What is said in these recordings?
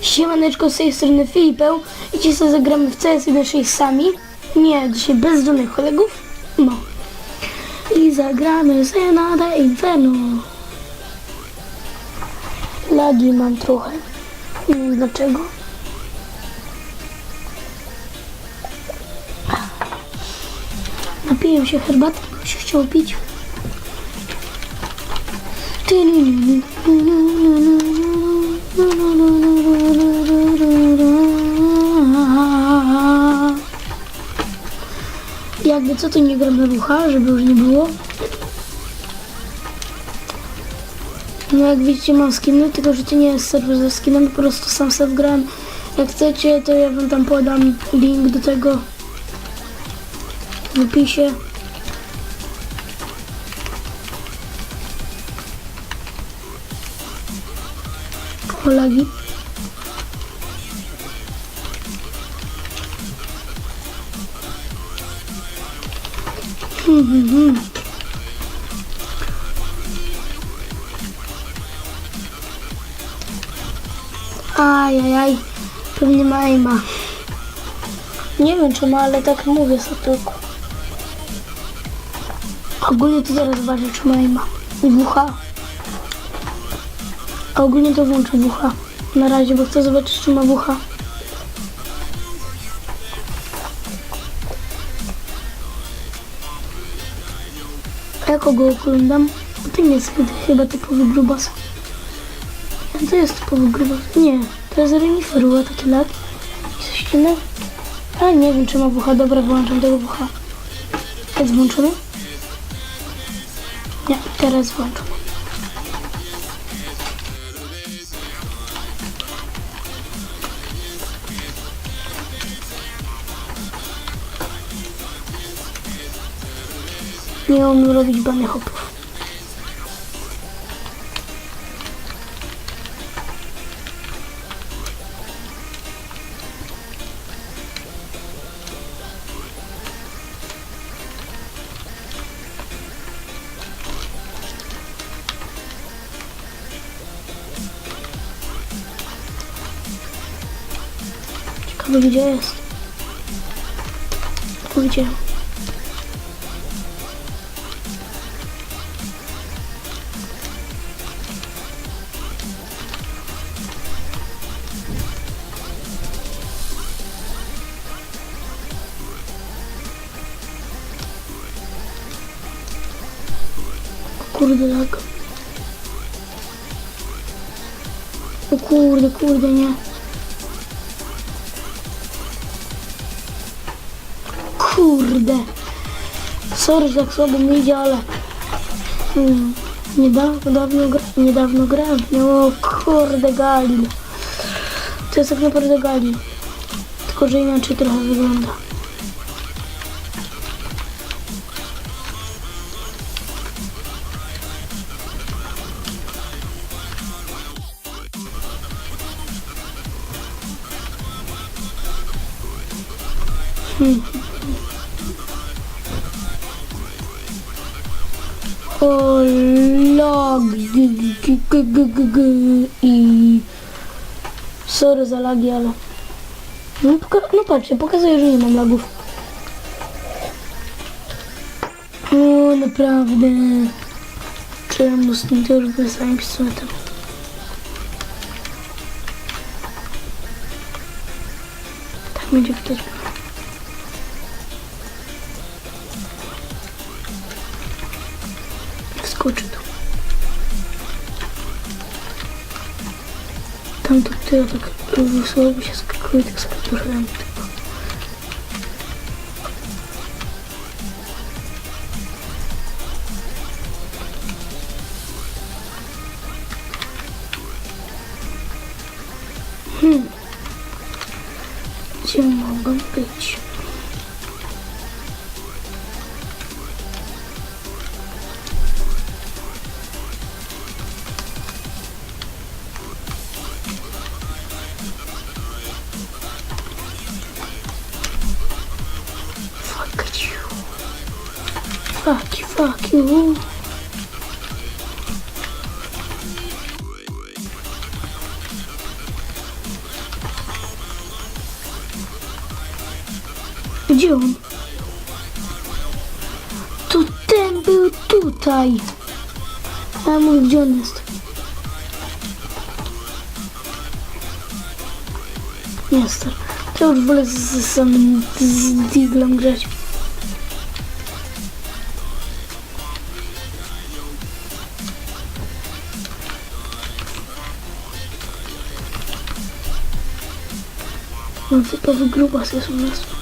Siemaneczko, z tej strony Filipeł i dzisiaj zagramy w CS 1.6 sami. Nie, dzisiaj bez żadnych kolegów. No. I zagramy Zenada Inferno. Lagi mam trochę. Nie wiem dlaczego. Napiję się herbaty, bo się chciało pić. Jakby co to nie gram na rucha, żeby już nie było. No jak widzicie mam skiny, tylko że to nie jest serwer ze skinem, po prostu sam sobie gram. Jak chcecie, to ja wam tam podam link do tego w opisie. O lagi. Mhm. Ajajaj, pewnie ma aima. Nie wiem czy ma, ale tak mówię sobie tylko. Ogólnie to zaraz zobaczę czy ma aima. Wucha. A ogólnie to włączę wucha. Na razie, bo chcę zobaczyć czy ma wucha. A ja kogo oglądam? To nie jest chyba- typowy grubas. To jest typowy grubas. Nie, to jest reniferu, a taki lat. Coś innego. A nie wiem czy ma wucha. Dobra, wyłączam tego wucha. Jest włączony? Teraz włączam. Nie umiem robić bany hopów. Ciekawe gdzie jest. Gdzie? Kurde lag. O kurde, kurde, nie. Kurde. Sorry, że tak słabo mi idzie, ale... Hmm, niedawno, dawno, gra, niedawno grałem. No kurde, Galil. To jest tak naprawdę Galil. Tylko, że inaczej trochę wygląda. Lagi, ale no, no patrzcie, pokazuję, że nie mam lagów. O, naprawdę. Czemu z tym to już wysłałem pistoletem? Tak będzie. Wskoczy Tam to tyle tak słabo się skakuje, tak sobie trochę tam Gdzie on? To ten był tutaj. A mówię, gdzie on jest? Jest. To już wolę z, samym z Diglem grać. No typowy grubas jest u nas.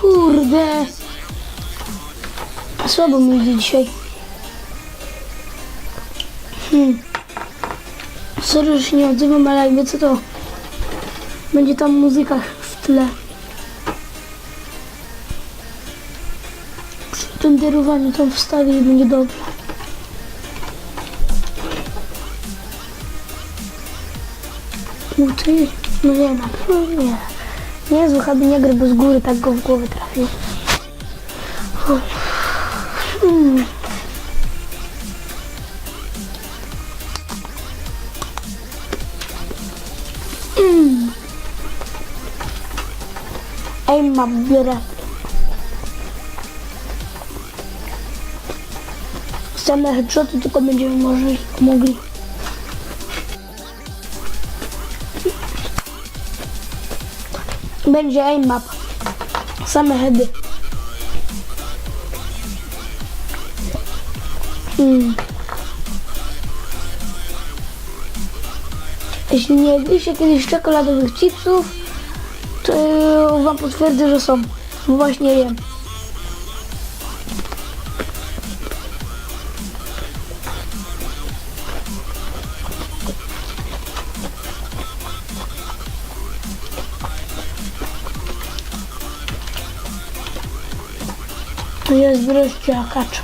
Kurde. Słabo mi idzie dzisiaj. Hmm. Sorry, że się nie odzywam, ale jakby co to będzie tam muzyka w tle. Przy renderowaniu tam wstawię i będzie dobrze. Buty? No nie ma. No nie. Zły chyba nie gry, bo z góry tak go w głowę trafił. Ej, mam biorę. Same headshoty tylko będziemy może, mogli. Będzie aim map. Same heady. Hmm. Jeśli nie jedliście kiedyś czekoladowych chipsów, to wam potwierdzę, że są. Właśnie jem. Tu jest wreszcie akacz.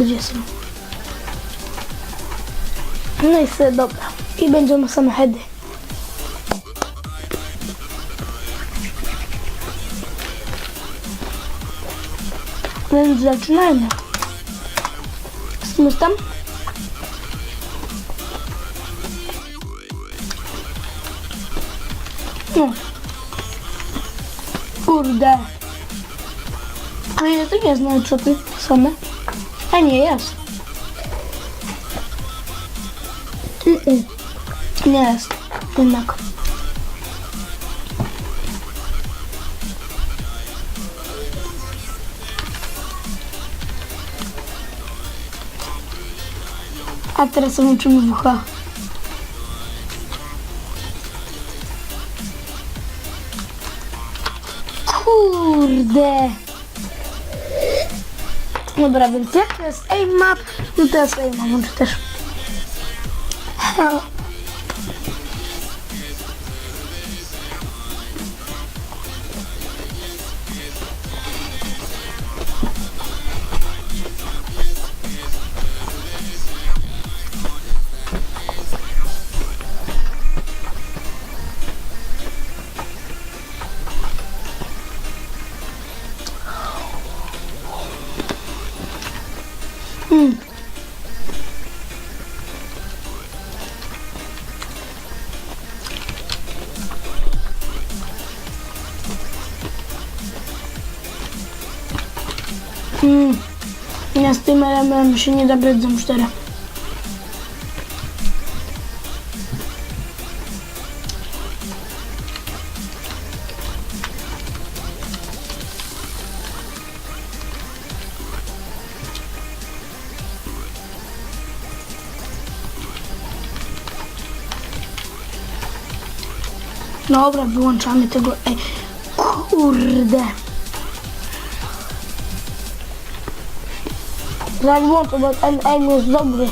Gdzie są? No i sobie dobra. I będą same heady. Więc zaczynajmy. Spójrz tam. No. Kurde. A ja to nie znam, co ty same. A nie, jest. Nie jest. Jednak. A teraz łączymy w ucha. Kurde. Dobra, więc jak to jest aim map, no to jest aim map, też. Hmm. Elementem się nie da brać za cztery. Dobra, wyłączamy tego. Ej, kurde. Zaraz włączę, bo ten aim jest dobry.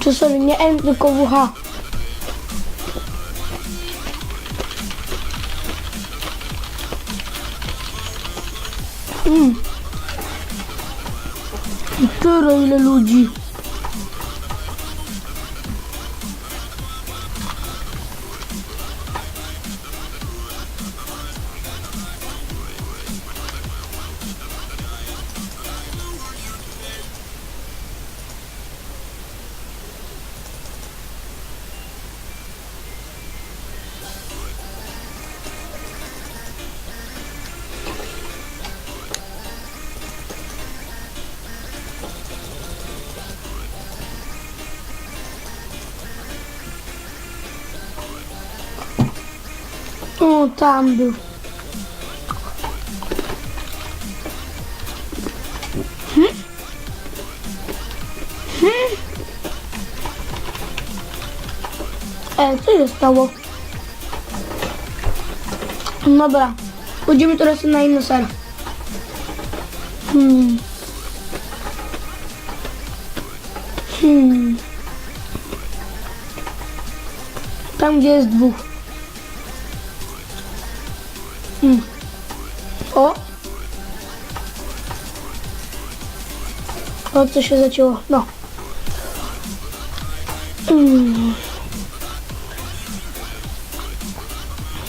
Czy sorry, nie aim, tylko WH. Mm. Tyle ile ludzi. O, tam był. Hmm? Hmm? E, co się stało? Dobra, pójdziemy teraz na inny ser. Hmm. Hmm. Tam, gdzie jest dwóch. Hmm. O! O, co się zacięło. No. Mm.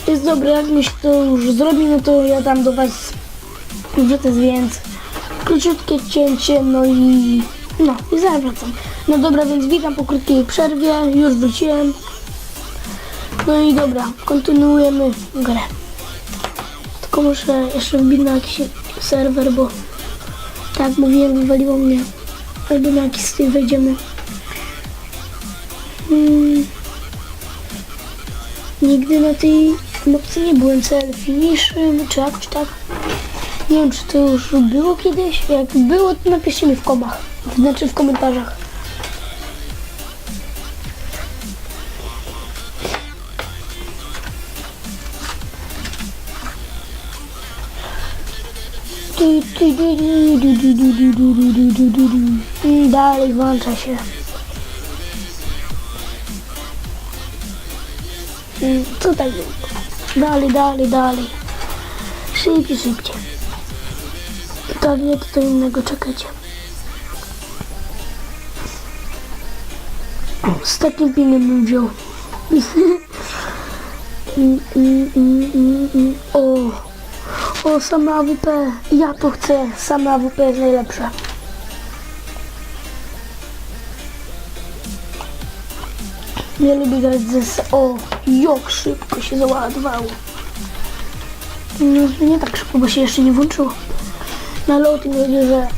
Jest dobre, jak mi się to już zrobi, no to ja dam do Was wrzucę więc króciutkie cięcie, no i no i zaraz wracam. No dobra, więc witam po krótkiej przerwie, już wróciłem. No i dobra, kontynuujemy grę. Tylko muszę jeszcze wbić na jakiś serwer, bo tak mówiłem, wywaliło mnie. Albo na jakiś z tych wejdziemy. Hmm. Nigdy na tej mapce nie byłem cel finish, czy jakoś tak. Nie wiem, czy to już było kiedyś. Jak było, to napiszcie mi w komach. Znaczy w komentarzach. I Dalej włącza się. Mm, Tutaj dalej, dalej, dalej. Szybciej, szybciej. Tak, nie, to innego, czekajcie. Z takim pingiem bym wziął. O, o, same AWP. Ja to chcę. Same AWP jest najlepsze. Nie lubię grać ze... O, jak szybko się załadowało. No, nie tak szybko, bo się jeszcze nie włączyło. No ale o że...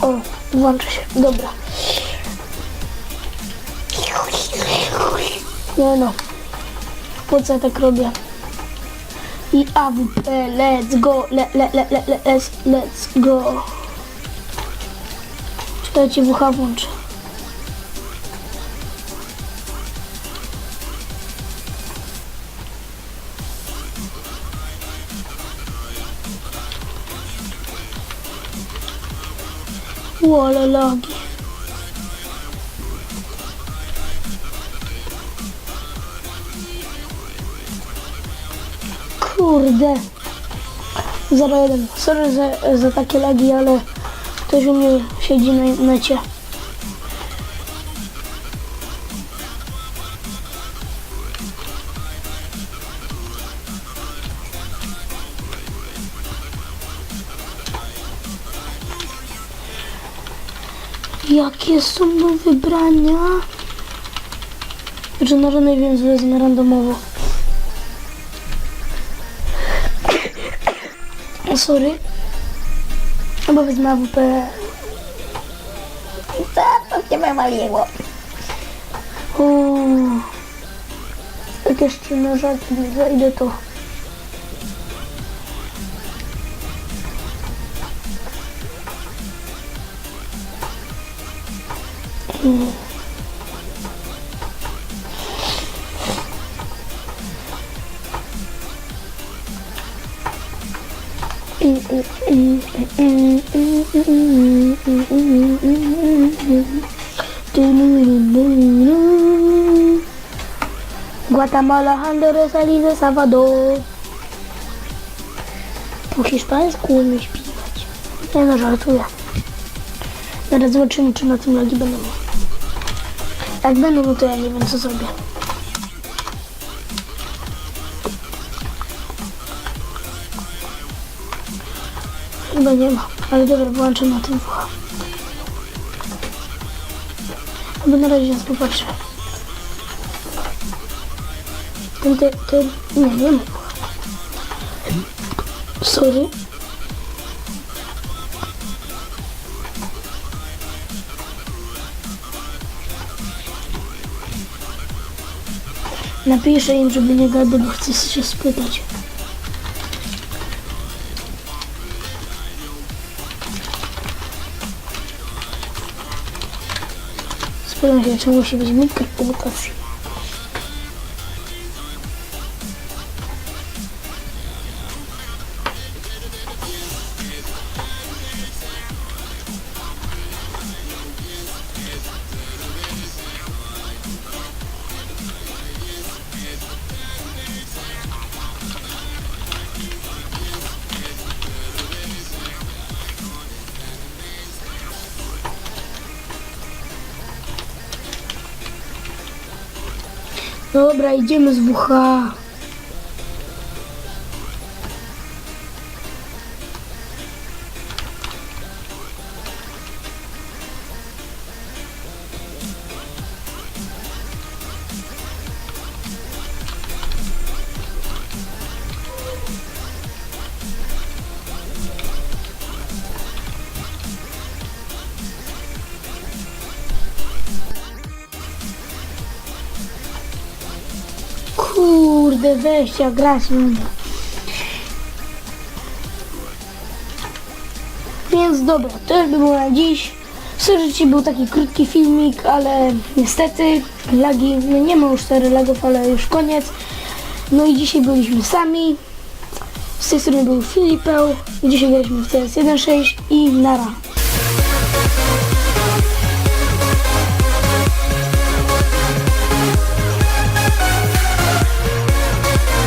O, włącza się. Dobra. Nie no. Po co ja tak robię? I AWP, let's go, le, le, le, le, le, let's, let's go. Czekajcie, WH włączę. Łole lagi. Kurde. 01. Sorry za, za takie lagi, ale ktoś u mnie siedzi na necie. Jakie są do wybrania? Znaczy, no, no, no, więc wezmę randomowo. Sorry. Albo wezmę AWP. Co to cię wywaliło? Uuu. Jak jeszcze na żart nie zajdę, to... Mm. Guatemala, Honduras, Aliza, Salvador. Po hiszpańsku umie śpiewać. Nie no, żartuję. Zaraz zobaczymy, czy na tym lagi będą. Jak będą, no to ja nie wiem, co zrobię. Chyba nie ma, ale dobra, włączę na tym WH. Albo na razie nas popatrzę. Ten, ten, ten, nie, nie ma. Sorry. Napiszę im, żeby nie gadał, bo chcę się spytać. Spytam się, czy musi być mikrokomunikacja. Dobra, idziemy z WH. Kurde, weź, grać nie. Więc dobra, to już by było na dziś. Dzisiaj był taki krótki filmik, ale niestety lagi, no nie ma już 4 lagów, ale już koniec. No i dzisiaj byliśmy sami. Z tej strony był Filipeł. Dzisiaj graliśmy w CS 1.6 i nara.